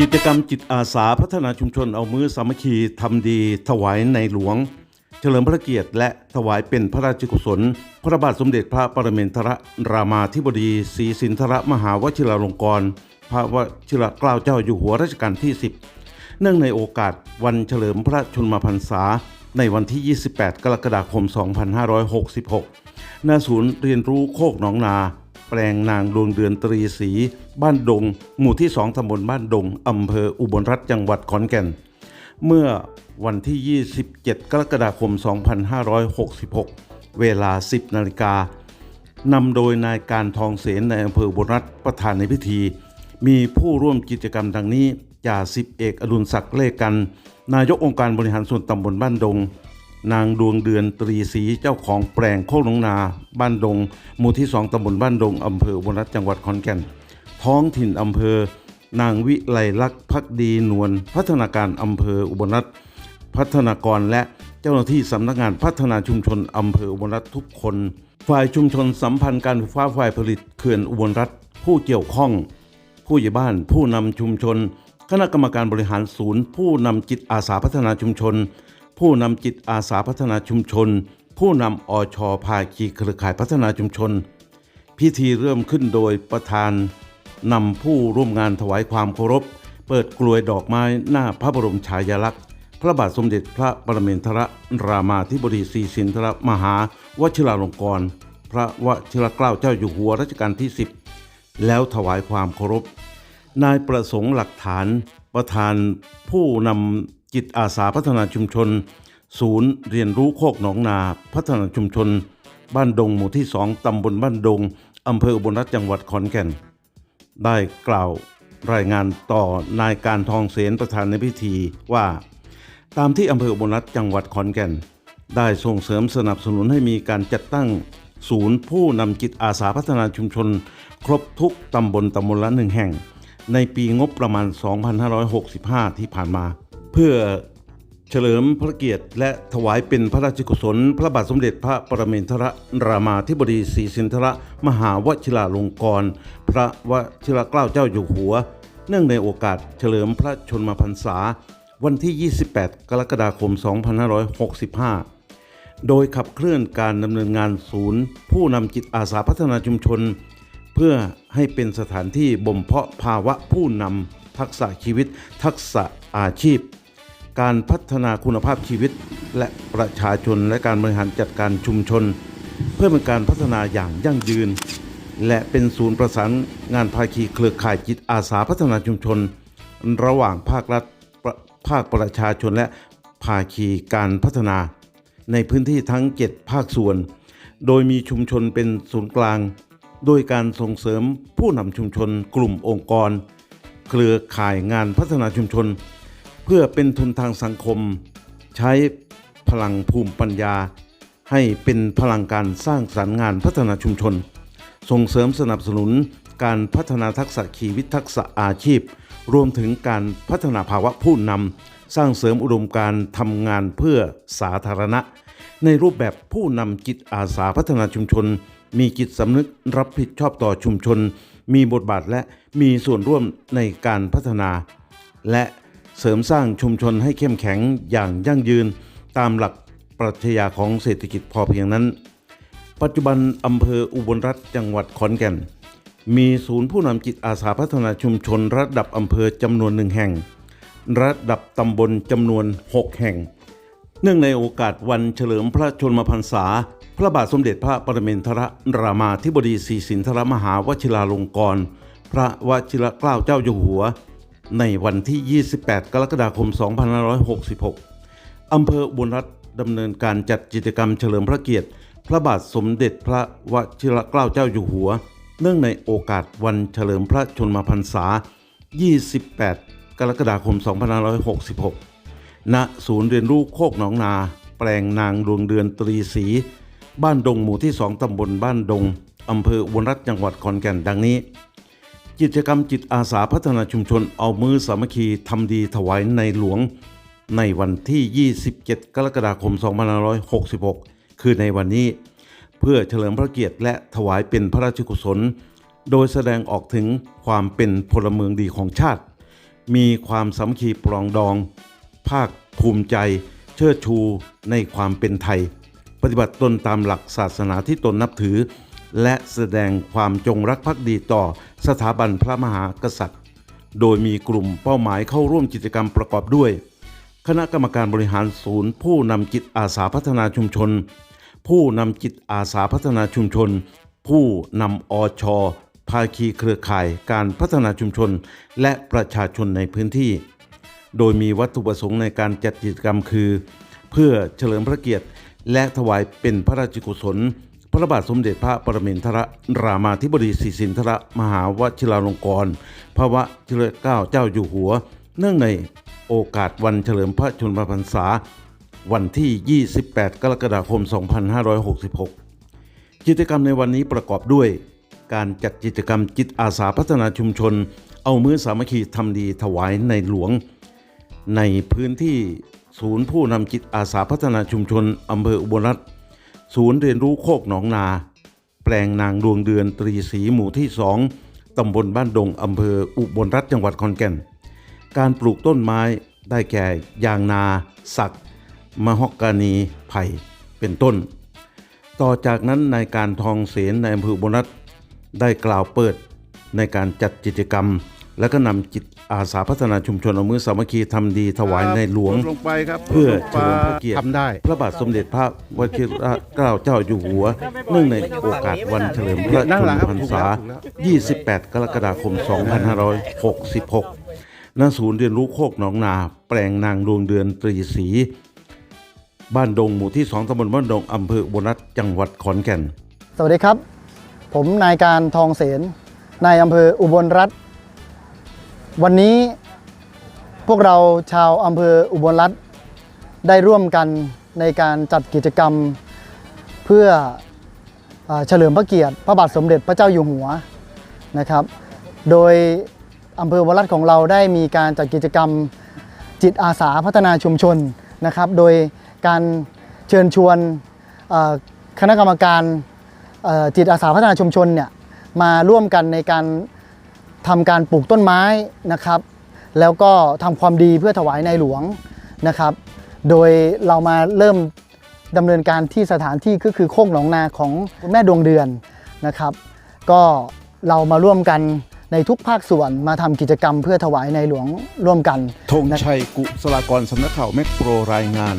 กิจกรรมจิตอาสาพัฒนาชุมชนเอามือสามัคคีทำดี ถวายในหลวง เฉลิมพระเกียรติ และถวายเป็นพระราชกุศล พระบาทสมเด็จพระปรเมนทรรามาธิบดีศรีสินธรมหาวชิราลงกรณ์พระวชิรเกล้าเจ้าอยู่หัวรัชกาลที่ 10 เนื่องในโอกาสวันเฉลิมพระชนมพรรษา ในวันที่ 28 กรกฎาคม 2566 ณ ศูนย์เรียนรู้โคกหนองนา แปลงนางดวงเดือนตรีศรีบ้านดง หมู่ที่2ตำบลบ้านดงอำเภออุบลรัฐจังหวัดขอนแก่น เมื่อวันที่ 27 กรกฎาคม 2566 เวลา 10 นาฬิกานำโดยนายการทองเสนในอำเภออุบลรัฐประธานในพิธี มีผู้ร่วมกิจกรรมดังนี้จ่าสิบเอกอดุลศักดิ์เลขกัน นายกองค์การบริหารส่วนตำบลบ้านดง นางดวงเดือนตรีศรีเจ้าของแปลงโคกหนองนา บ้านดง หมู่ที่สองตำบลบ้านดงอำเภออุบลรัฐจังหวัดขอนแก่น ท้องถิ่นอำเภอ นางวิไลลักษณ์พักดีนวลพัฒนาการอำเภออุบลรัฐพัฒนากรและเจ้าหน้าที่สำนักงานพัฒนาชุมชนอำเภออุบลรัฐทุกคน ฝ่ายชุมชนสัมพันธ์การไฟฟ้าฝ่ายผลิตเขื่อนอุบลรัฐผู้เกี่ยวข้อง ผู้ใหญ่บ้านผู้นำชุมชน คณะกรรมการบริหารศูนย์ ผู้นำจิตอาสาพัฒนาชุมชน ผู้นำจิตอาสาพัฒนาชุมชน ผู้นำอชภาคีเครือข่ายพัฒนาชุมชน พิธีเริ่มขึ้นโดยประธานนำผู้ร่วมงานถวายความเคารพ เปิดกลวยดอกไม้หน้าพระบรมฉายาลักษณ์ พระบาทสมเด็จพระปรเมนทรรามาธิบดีศรีสินธรมหาวชิราลงกรณ์พระวชิรเกล้าเจ้าอยู่หัวรัชกาลที่ 10 แล้วถวายความเคารพ นายประสงค์หลักฐานประธานผู้นำ จิตอาสาพัฒนาชุมชน ศูนย์เรียนรู้โคกหนองนา พัฒนาชุมชน บ้านดงหมู่ที่ 2 ตำบลบ้านดง อำเภออุบลรัฐจังหวัดขอนแก่น ได้กล่าวรายงานต่อนายการทองเสนประธานในพิธีว่า ตามที่อำเภออุบลรัฐจังหวัดขอนแก่น ได้ส่งเสริมสนับสนุนให้มีการจัดตั้งศูนย์ผู้นำจิตอาสาพัฒนาชุมชน ครบทุกตำบลตำบลละหนึ่งแห่ง ในปีงบประมาณ 2565 ที่ผ่านมา เพื่อเฉลิมพระเกียรติ และถวายเป็นพระราชกุศล พระบาทสมเด็จพระปรเมนทรรามาธิบดีศรีสินธรมหาวชิราลงกรณ์พระวชิรเกล้าเจ้าอยู่หัว เนื่องในโอกาสเฉลิมพระชนมพรรษา วันที่ 28 กรกฎาคม 2565 โดยขับเคลื่อนการดำเนินงานศูนย์ ผู้นำจิตอาสาพัฒนาชุมชน เพื่อให้เป็นสถานที่บ่มเพาะภาวะผู้นำทักษะชีวิต ทักษะอาชีพ การพัฒนาคุณภาพชีวิต และประชาชนและการบริหารจัดการชุมชน เพื่อเป็นการพัฒนาอย่างยั่งยืน และเป็นศูนย์ประสานงานภาคีเครือข่ายจิตอาสาพัฒนาชุมชน ระหว่างภาครัฐภาคประชาชนและภาคีการพัฒนา ในพื้นที่ทั้ง 7 ภาคส่วน โดยมีชุมชนเป็นศูนย์กลาง โดยการส่งเสริมผู้นำชุมชน กลุ่มองค์กร เครือข่ายงานพัฒนาชุมชน เพื่อเป็นทุนทางสังคม ใช้พลังภูมิปัญญา ให้เป็นพลังการสร้างสรรค์งานพัฒนาชุมชน ส่งเสริมสนับสนุนการพัฒนาทักษะชีวิตทักษะอาชีพ รวมถึงการพัฒนาภาวะผู้นำสร้างเสริมอุดมการทำงานเพื่อสาธารณะ ในรูปแบบผู้นำจิตอาสาพัฒนาชุมชน มีจิตสำนึกรับผิดชอบต่อชุมชน มีบทบาทและมีส่วนร่วมในการพัฒนา และ เสริมสร้างชุมชนให้เข้มแข็งอย่างยั่งยืน ตามหลักปรัชญาของเศรษฐกิจพอเพียงนั้น ปัจจุบันอำเภออุบลรัฐจังหวัดขอนแก่น มีศูนย์ผู้นำจิตอาสาพัฒนาชุมชนระดับอำเภอจำนวนหนึ่งแห่ง ระดับตำบลจำนวน 6 แห่ง เนื่องในโอกาสวันเฉลิมพระชนมพรรษา พระบาทสมเด็จพระปรเมนทรรามาธิบดีศรีสินธรมหาวชิราลงกรณ์พระวชิรเกล้าเจ้าอยู่หัว ในวันที่ 28 กรกฎาคม 2566 อำเภออุบลรัฐดำเนินการจัดกิจกรรมเฉลิมพระเกียรติ พระบาทสมเด็จพระวชิรเกล้าเจ้าอยู่หัว เนื่องในโอกาสวันเฉลิมพระชนมพรรษา 28 กรกฎาคม 2566 ณ ศูนย์เรียนรู้โคกหนองนา แปลงนางดวงเดือนตรีศรีบ้านดงหมู่ที่ 2 ตำบลบ้านดง อำเภออุรัฐจังหวัดขอนแก่นดังนี้ กิจกรรมจิตอาสาพัฒนาชุมชนเอามือสามัคคีทำดีถวายในหลวง ในวันที่ 27 กรกฎาคม 2566 คือในวันนี้ เพื่อเฉลิมพระเกียรติและถวายเป็นพระราชกุศล โดยแสดงออกถึงความเป็นพลเมืองดีของชาติ มีความสามัคคีปรองดอง ภาคภูมิใจเชิดชูในความเป็นไทย ปฏิบัติตนตามหลักศาสนาที่ตนนับถือ และแสดงความจงรักภักดีต่อสถาบันพระมหากษัตริย์ โดยมีกลุ่มเป้าหมายเข้าร่วมกิจกรรมประกอบด้วย คณะกรรมการบริหารศูนย์ ผู้นำจิตอาสาพัฒนาชุมชน ผู้นำจิตอาสาพัฒนาชุมชน ผู้นำอชภาคีเครือข่ายการพัฒนาชุมชน และประชาชนในพื้นที่ โดยมีวัตถุประสงค์ในการจัดกิจกรรมคือ เพื่อเฉลิมพระเกียรติ และถวายเป็นพระราชกุศล พระบาทสมเด็จพระปรมินทรรามาธิบดีศรีสินธรมหาวชิราลงกรณ์พระวชิรเกล้าเจ้าอยู่หัว เนื่องในโอกาสวันเฉลิมพระชนมพรรษา วันที่ 28 กรกฎาคม 2566 กิจกรรมในวันนี้ประกอบด้วย การจัดกิจกรรมจิตอาสาพัฒนาชุมชน เอามือสามัคคีทำดีถวายในหลวง ในพื้นที่ศูนย์ผู้นำจิตอาสาพัฒนาชุมชนอำเภออุบลรัตน์ ศูนย์เรียนรู้โคกหนองนา แปลงนางดวงเดือนตรีศรีหมู่ที่สองตำบลบ้านดงอำเภออุบลรัตน์จังหวัดขอนแก่น การปลูกต้นไม้ได้แก่ยางนา สักมะฮอกกานี ไผ่ เป็นต้น ต่อจากนั้นนายการทองเสนในอำเภออุบลรัตน์ได้กล่าวเปิดในการจัดกิจกรรม และก็นำจิตอาสาพัฒนาชุมชนเอามือสามัคคีทำดีถวายในหลวง ลงไปครับเพื่อเฉลิมพระเกียรติทำได้ พระบาทสมเด็จพระวชิรเกล้าเจ้าอยู่หัว เนื่องในโอกาสวันเฉลิมพระชนมพรรษา 28 กรกฎาคม 2566ณศูนย์เรียนรู้โคกหนองนา แปลงนางดวงเดือนตรีศรีบ้านดงหมู่ที่ 2ตำบลบ้านดงอำเภออุบลรัตน์จังหวัดขอนแก่น สวัสดีครับ ผมนายการทองเสนนายอำเภออุบลรัฐ วันนี้พวกเราชาวอำเภออุบลรัฐได้ร่วมกันในการจัดกิจกรรม เพื่อเอเฉลิมพระเกียรติ พระบาทสมเด็จพระเจ้าอยู่หัวนะครับ โดยอำเภออุบลรัฐของเราได้มีการจัดกิจกรรมจิตอาสาพัฒนาชุมชนนะครับ โดยการเชิญชวนคณะกรรมการจิตอาสาพัฒนาชุมชนเนี่ยมาร่วมกันในการ ทำการปลูกต้นไม้นะครับ แล้วก็ทำความดีเพื่อถวายในหลวงนะครับ โดยเรามาเริ่มดำเนินการที่สถานที่ก็คือโคกหนองนาของแม่ดวงเดือนนะครับ ก็เรามาร่วมกันในทุกภาคส่วนมาทำกิจกรรมเพื่อถวายในหลวงร่วมกันธงชัยกุศลากรสำนักข่าวแมกโปรรายงาน